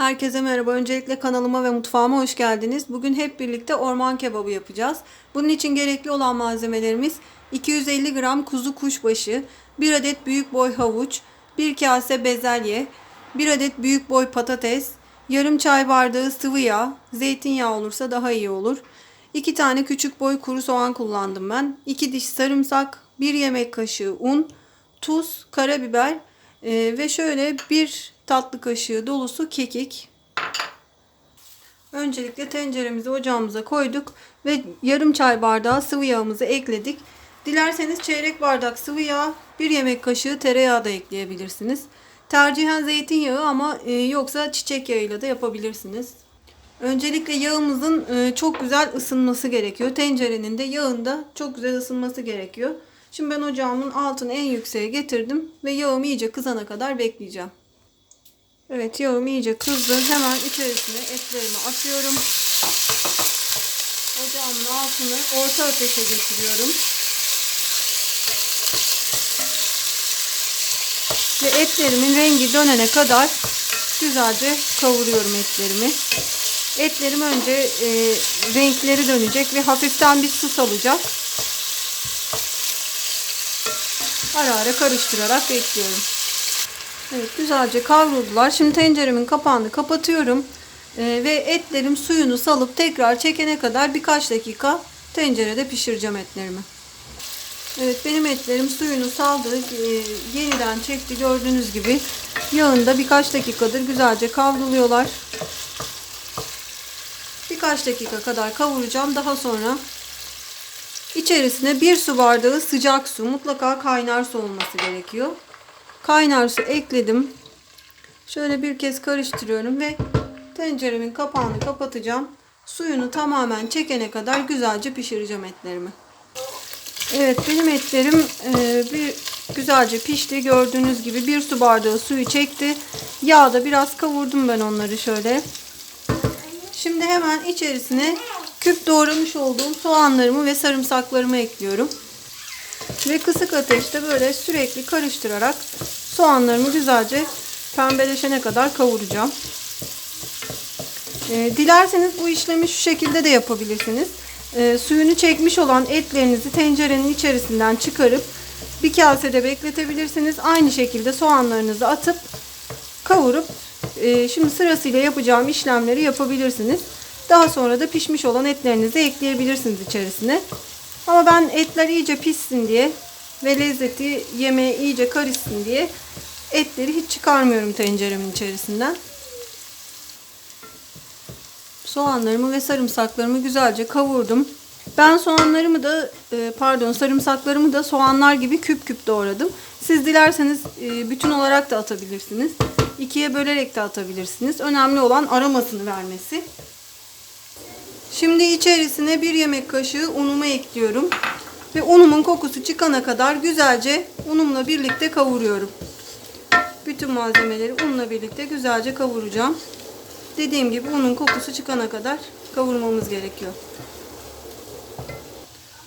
Herkese merhaba. Öncelikle kanalıma ve mutfağıma hoş geldiniz. Bugün hep birlikte orman kebabı yapacağız. Bunun için gerekli olan malzemelerimiz 250 gram kuzu kuşbaşı, 1 adet büyük boy havuç, 1 kase bezelye, 1 adet büyük boy patates, yarım çay bardağı sıvı yağ, zeytinyağı olursa daha iyi olur. 2 tane küçük boy kuru soğan kullandım ben. 2 diş sarımsak, 1 yemek kaşığı un, tuz, karabiber ve şöyle bir tatlı kaşığı dolusu kekik. Öncelikle tenceremizi ocağımıza koyduk ve yarım çay bardağı sıvı yağımızı ekledik. Dilerseniz çeyrek bardak sıvı yağ, bir yemek kaşığı tereyağı da ekleyebilirsiniz. Tercihen zeytinyağı ama e, yoksa çiçek yağıyla da yapabilirsiniz. Öncelikle yağımızın e, çok güzel ısınması gerekiyor. Tencerenin de yağında çok güzel ısınması gerekiyor. Şimdi ben ocağımın altını en yükseğe getirdim ve yağım iyice kızana kadar bekleyeceğim. Evet yağım iyice kızdı. Hemen içerisine etlerimi atıyorum. Ocağımın altını orta ateşe getiriyorum. Ve etlerimin rengi dönene kadar güzelce kavuruyorum etlerimi. Etlerim önce e, renkleri dönecek ve hafiften bir su salacak. Ara ara karıştırarak bekliyorum. Evet güzelce kavruldular. Şimdi tenceremin kapağını kapatıyorum. Ee, ve etlerim suyunu salıp tekrar çekene kadar birkaç dakika tencerede pişireceğim etlerimi. Evet benim etlerim suyunu saldı. Ee, yeniden çekti gördüğünüz gibi. Yağında birkaç dakikadır güzelce kavruluyorlar. Birkaç dakika kadar kavuracağım. Daha sonra içerisine bir su bardağı sıcak su mutlaka kaynar su olması gerekiyor. Kaynar su ekledim. Şöyle bir kez karıştırıyorum ve tenceremin kapağını kapatacağım. Suyunu tamamen çekene kadar güzelce pişireceğim etlerimi. Evet benim etlerim e, bir güzelce pişti. Gördüğünüz gibi bir su bardağı suyu çekti. Yağda biraz kavurdum ben onları şöyle. Şimdi hemen içerisine küp doğramış olduğum soğanlarımı ve sarımsaklarımı ekliyorum. Ve kısık ateşte böyle sürekli karıştırarak soğanlarımı güzelce pembeleşene kadar kavuracağım. E, dilerseniz bu işlemi şu şekilde de yapabilirsiniz. E, suyunu çekmiş olan etlerinizi tencerenin içerisinden çıkarıp bir kasede bekletebilirsiniz. Aynı şekilde soğanlarınızı atıp kavurup e, şimdi sırasıyla yapacağım işlemleri yapabilirsiniz. Daha sonra da pişmiş olan etlerinizi ekleyebilirsiniz içerisine. Ama ben etler iyice pişsin diye ve lezzeti yemeğe iyice karışsın diye etleri hiç çıkarmıyorum tenceremin içerisinden. Soğanlarımı ve sarımsaklarımı güzelce kavurdum. Ben soğanlarımı da e, pardon sarımsaklarımı da soğanlar gibi küp küp doğradım. Siz dilerseniz e, bütün olarak da atabilirsiniz. İkiye bölerek de atabilirsiniz. Önemli olan aromasını vermesi. Şimdi içerisine bir yemek kaşığı unumu ekliyorum. Ve unumun kokusu çıkana kadar güzelce unumla birlikte kavuruyorum. Bütün malzemeleri unla birlikte güzelce kavuracağım. Dediğim gibi unun kokusu çıkana kadar kavurmamız gerekiyor.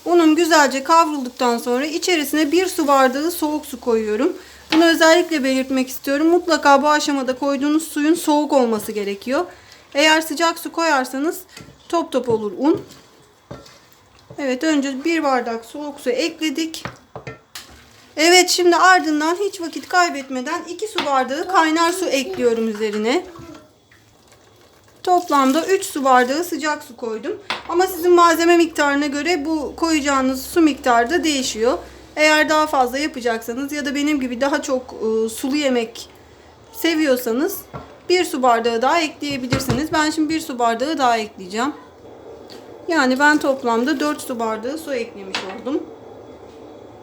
Unum güzelce kavrulduktan sonra içerisine bir su bardağı soğuk su koyuyorum. Bunu özellikle belirtmek istiyorum. Mutlaka bu aşamada koyduğunuz suyun soğuk olması gerekiyor. Eğer sıcak su koyarsanız top top olur un. Evet önce bir bardak soğuk su ekledik. Evet şimdi ardından hiç vakit kaybetmeden 2 su bardağı kaynar su ekliyorum üzerine. Toplamda 3 su bardağı sıcak su koydum. Ama sizin malzeme miktarına göre bu koyacağınız su miktarı da değişiyor. Eğer daha fazla yapacaksanız ya da benim gibi daha çok e, sulu yemek seviyorsanız bir su bardağı daha ekleyebilirsiniz. Ben şimdi bir su bardağı daha ekleyeceğim. Yani ben toplamda 4 su bardağı su eklemiş oldum.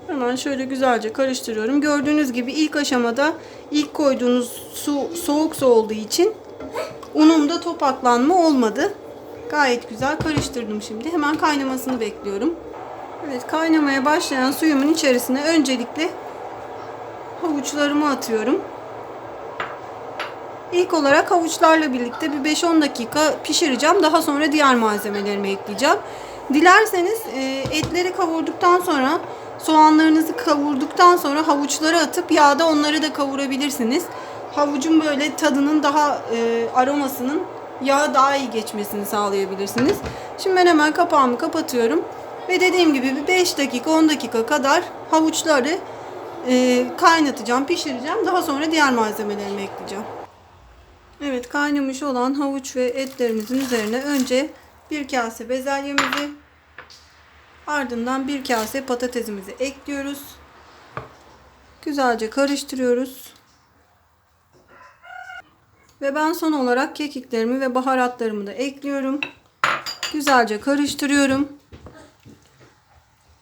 Hemen şöyle güzelce karıştırıyorum. Gördüğünüz gibi ilk aşamada ilk koyduğunuz su soğuk su olduğu için unumda topaklanma olmadı. Gayet güzel karıştırdım şimdi. Hemen kaynamasını bekliyorum. Evet kaynamaya başlayan suyumun içerisine öncelikle havuçlarımı atıyorum. İlk olarak havuçlarla birlikte bir 5-10 dakika pişireceğim. Daha sonra diğer malzemelerimi ekleyeceğim. Dilerseniz e, etleri kavurduktan sonra soğanlarınızı kavurduktan sonra havuçları atıp yağda onları da kavurabilirsiniz. havucun böyle tadının daha e, aromasının yağa daha iyi geçmesini sağlayabilirsiniz. Şimdi ben hemen kapağımı kapatıyorum. Ve dediğim gibi bir 5 dakika 10 dakika kadar havuçları e, kaynatacağım, pişireceğim. Daha sonra diğer malzemelerimi ekleyeceğim. Evet kaynamış olan havuç ve etlerimizin üzerine önce bir kase bezelyemizi ardından bir kase patatesimizi ekliyoruz. Güzelce karıştırıyoruz. Ve ben son olarak kekiklerimi ve baharatlarımı da ekliyorum. Güzelce karıştırıyorum.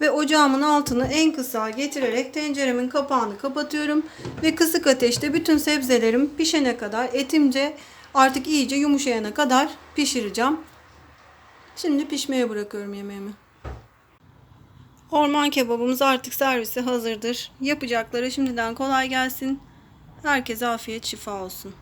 Ve ocağımın altını en kısa getirerek tenceremin kapağını kapatıyorum. Ve kısık ateşte bütün sebzelerim pişene kadar etimce artık iyice yumuşayana kadar pişireceğim. Şimdi pişmeye bırakıyorum yemeğimi. Orman kebabımız artık servise hazırdır. Yapacakları şimdiden kolay gelsin. Herkese afiyet şifa olsun.